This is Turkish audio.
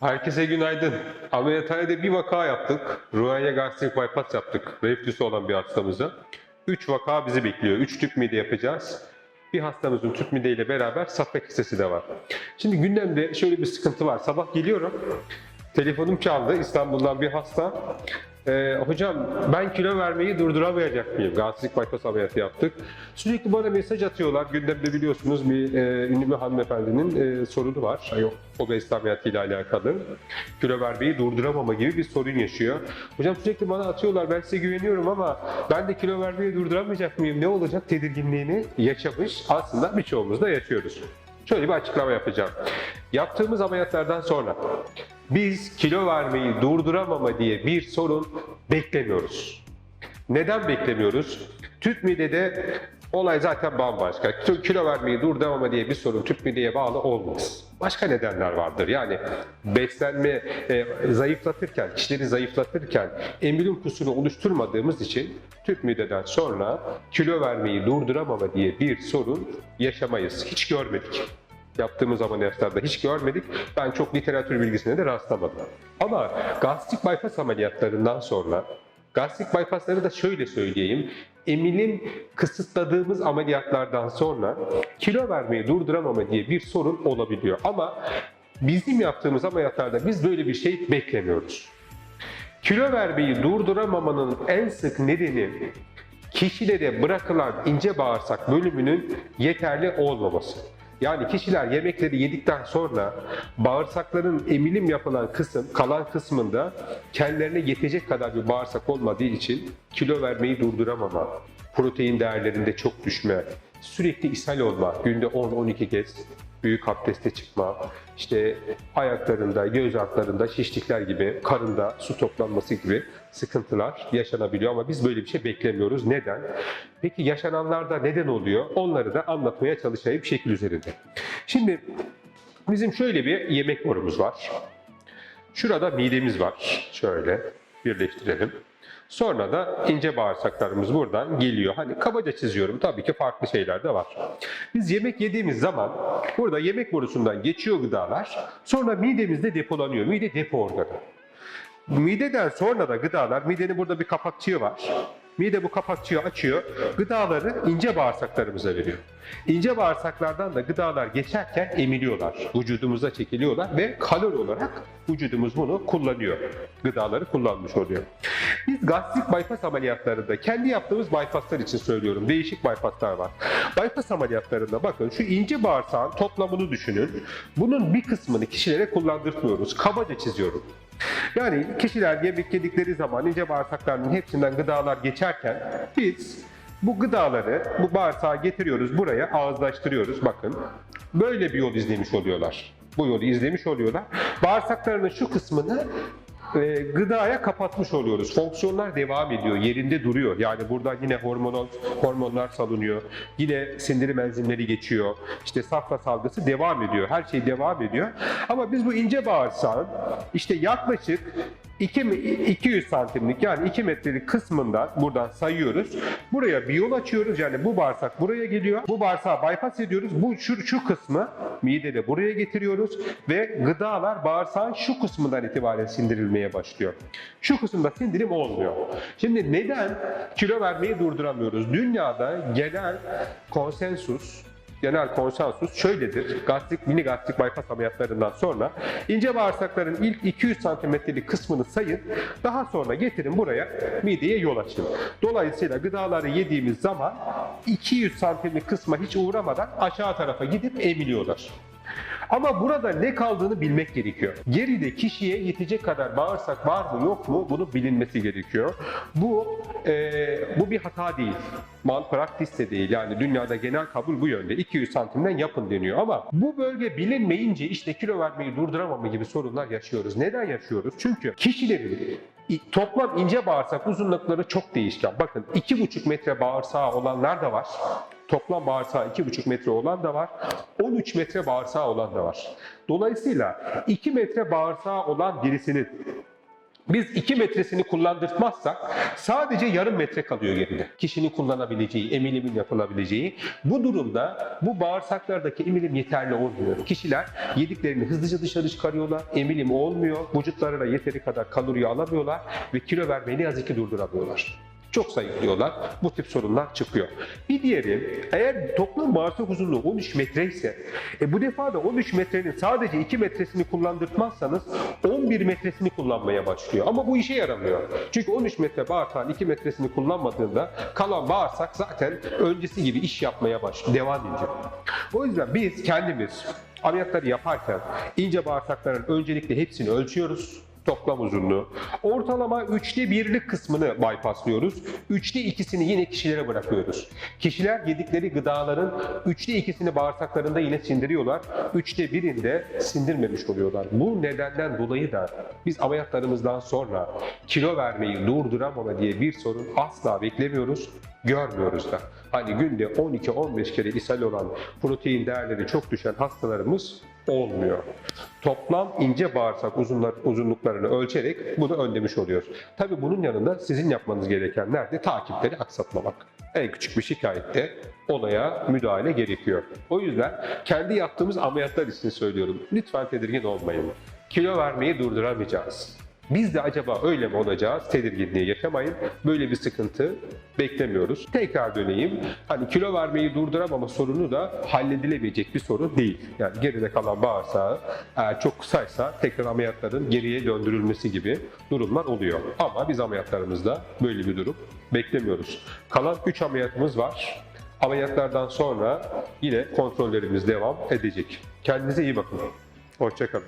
Herkese günaydın. Ameliyathanede bir vaka yaptık. Ruhanya gastrik bypass yaptık. Reflüsü olan bir hastamıza. 3 vaka bizi bekliyor. 3 tüp mide yapacağız. Bir hastamızın tüp mide ile beraber safra kesesi de var. Şimdi gündemde şöyle bir sıkıntı var. Sabah geliyorum. Telefonum çaldı. İstanbul'dan bir hasta. Ee, hocam ben kilo vermeyi durduramayacak mıyım? Gastrik bypass ameliyatı yaptık. Sürekli bana mesaj atıyorlar. Gündemde biliyorsunuz bir e, ünlü bir hanımefendinin e, sorunu var. Yok, obezite ameliyatıyla alakalı. Kilo vermeyi durduramama gibi bir sorun yaşıyor. Hocam sürekli bana atıyorlar. Ben size güveniyorum ama ben de kilo vermeyi durduramayacak mıyım? Ne olacak tedirginliğini yaşamış. Aslında birçoğumuz da yaşıyoruz. Şöyle bir açıklama yapacağım. Yaptığımız ameliyatlardan sonra biz kilo vermeyi durduramama diye bir sorun beklemiyoruz. Neden beklemiyoruz? Tüp midede olay zaten bambaşka. Kilo- vermeyi durduramama diye bir sorun tüp mideye bağlı olmaz. Başka nedenler vardır. Yani beslenme e, zayıflatırken, kişileri zayıflatırken emilim kusuru oluşturmadığımız için tüp mideden sonra kilo vermeyi durduramama diye bir sorun yaşamayız. Hiç görmedik yaptığımız ameliyatlarda hiç görmedik. Ben çok literatür bilgisine de rastlamadım. Ama gastrik bypass ameliyatlarından sonra Gastrik bypassları da şöyle söyleyeyim. Emilim kısıtladığımız ameliyatlardan sonra kilo vermeyi durduramama diye bir sorun olabiliyor. Ama bizim yaptığımız ameliyatlarda biz böyle bir şey beklemiyoruz. Kilo vermeyi durduramamanın en sık nedeni kişilere bırakılan ince bağırsak bölümünün yeterli olmaması. Yani kişiler yemekleri yedikten sonra bağırsakların emilim yapılan kısım, kalan kısmında kendilerine yetecek kadar bir bağırsak olmadığı için kilo vermeyi durduramama, protein değerlerinde çok düşme, sürekli ishal olma, günde 10-12 kez büyük abdeste çıkma, işte ayaklarında, göz altlarında şişlikler gibi, karında su toplanması gibi sıkıntılar yaşanabiliyor ama biz böyle bir şey beklemiyoruz. Neden? Peki yaşananlarda neden oluyor? Onları da anlatmaya çalışayım şekil üzerinde. Şimdi bizim şöyle bir yemek borumuz var. Şurada midemiz var. Şöyle birleştirelim. Sonra da ince bağırsaklarımız buradan geliyor. Hani kabaca çiziyorum. Tabii ki farklı şeyler de var. Biz yemek yediğimiz zaman burada yemek borusundan geçiyor gıdalar. Sonra midemizde depolanıyor. Mide depo organı. Mideden sonra da gıdalar, midenin burada bir kapakçığı var. Mide bu kapakçığı açıyor, gıdaları ince bağırsaklarımıza veriyor. İnce bağırsaklardan da gıdalar geçerken emiliyorlar, vücudumuza çekiliyorlar ve kalori olarak vücudumuz bunu kullanıyor. Gıdaları kullanmış oluyor. Biz gastrik bypass ameliyatlarında, kendi yaptığımız bypasslar için söylüyorum, değişik bypasslar var. Bypass ameliyatlarında bakın şu ince bağırsağın toplamını düşünün. Bunun bir kısmını kişilere kullandırmıyoruz. Kabaca çiziyorum. Yani kişiler yemek yedikleri zaman ince bağırsaklarının hepsinden gıdalar geçerken biz bu gıdaları bu bağırsağa getiriyoruz buraya ağızlaştırıyoruz bakın. Böyle bir yol izlemiş oluyorlar. Bu yolu izlemiş oluyorlar. Bağırsaklarının şu kısmını e, gıdaya kapatmış oluyoruz. Fonksiyonlar devam ediyor, yerinde duruyor. Yani buradan yine hormonal hormonlar salınıyor. Yine sindirim enzimleri geçiyor. İşte safra salgısı devam ediyor. Her şey devam ediyor. Ama biz bu ince bağırsağın işte yaklaşık 2, 200 santimlik yani 2 metrelik kısmından buradan sayıyoruz. Buraya bir yol açıyoruz. Yani bu bağırsak buraya geliyor. Bu bağırsağı bypass ediyoruz. Bu şu, şu kısmı midede buraya getiriyoruz ve gıdalar bağırsağın şu kısmından itibaren sindirilmeye başlıyor. Şu kısımda sindirim olmuyor. Şimdi neden kilo vermeyi durduramıyoruz? Dünyada genel konsensus genel konsensus şöyledir. Gastrik, mini gastrik bypass ameliyatlarından sonra ince bağırsakların ilk 200 santimetrelik kısmını sayın. Daha sonra getirin buraya mideye yol açın. Dolayısıyla gıdaları yediğimiz zaman 200 santimlik kısma hiç uğramadan aşağı tarafa gidip emiliyorlar. Ama burada ne kaldığını bilmek gerekiyor. Geride kişiye yetecek kadar bağırsak var mı yok mu bunu bilinmesi gerekiyor. Bu e, bu bir hata değil. Malpraktis de değil. Yani dünyada genel kabul bu yönde. 200 santimden yapın deniyor ama bu bölge bilinmeyince işte kilo vermeyi durduramama gibi sorunlar yaşıyoruz. Neden yaşıyoruz? Çünkü kişilerin Toplam ince bağırsak uzunlukları çok değişken. Bakın 2,5 metre bağırsağı olanlar da var. Toplam bağırsağı 2,5 metre olan da var. 13 metre bağırsağı olan da var. Dolayısıyla 2 metre bağırsağı olan birisinin Biz 2 metresini kullandırtmazsak sadece yarım metre kalıyor geride. Kişinin kullanabileceği, emilimin yapılabileceği. Bu durumda bu bağırsaklardaki emilim yeterli olmuyor. Kişiler yediklerini hızlıca dışarı çıkarıyorlar, emilim olmuyor, vücutlarına yeteri kadar kaloriyi alamıyorlar ve kilo vermeyi ne yazık ki durduramıyorlar. Çok zayıflıyorlar. Bu tip sorunlar çıkıyor. Bir diğeri eğer toplam bağırsak uzunluğu 13 metre ise e bu defa da 13 metrenin sadece 2 metresini kullandırtmazsanız 11 metresini kullanmaya başlıyor. Ama bu işe yaramıyor. Çünkü 13 metre bağırsağın 2 metresini kullanmadığında kalan bağırsak zaten öncesi gibi iş yapmaya başlıyor. Devam ediyor. O yüzden biz kendimiz ameliyatları yaparken ince bağırsakların öncelikle hepsini ölçüyoruz toplam uzunluğu. Ortalama üçte birlik kısmını bypasslıyoruz. Üçte ikisini yine kişilere bırakıyoruz. Kişiler yedikleri gıdaların üçte ikisini bağırsaklarında yine sindiriyorlar. Üçte birinde sindirmemiş oluyorlar. Bu nedenden dolayı da biz ameliyatlarımızdan sonra kilo vermeyi durduramama diye bir sorun asla beklemiyoruz görmüyoruz da. Hani günde 12-15 kere ishal olan protein değerleri çok düşen hastalarımız olmuyor. Toplam ince bağırsak uzunlar, uzunluklarını ölçerek bunu önlemiş oluyoruz. Tabii bunun yanında sizin yapmanız gerekenler de takipleri aksatmamak. En küçük bir şikayette olaya müdahale gerekiyor. O yüzden kendi yaptığımız ameliyatlar için söylüyorum. Lütfen tedirgin olmayın. Kilo vermeyi durduramayacağız. Biz de acaba öyle mi olacağız? Tedirginliği yaşamayın. Böyle bir sıkıntı beklemiyoruz. Tekrar döneyim. Hani kilo vermeyi durduramama sorunu da halledilebilecek bir sorun değil. Yani geride kalan bağırsağı eğer çok kısaysa tekrar ameliyatların geriye döndürülmesi gibi durumlar oluyor. Ama biz ameliyatlarımızda böyle bir durum beklemiyoruz. Kalan 3 ameliyatımız var. Ameliyatlardan sonra yine kontrollerimiz devam edecek. Kendinize iyi bakın. Hoşçakalın.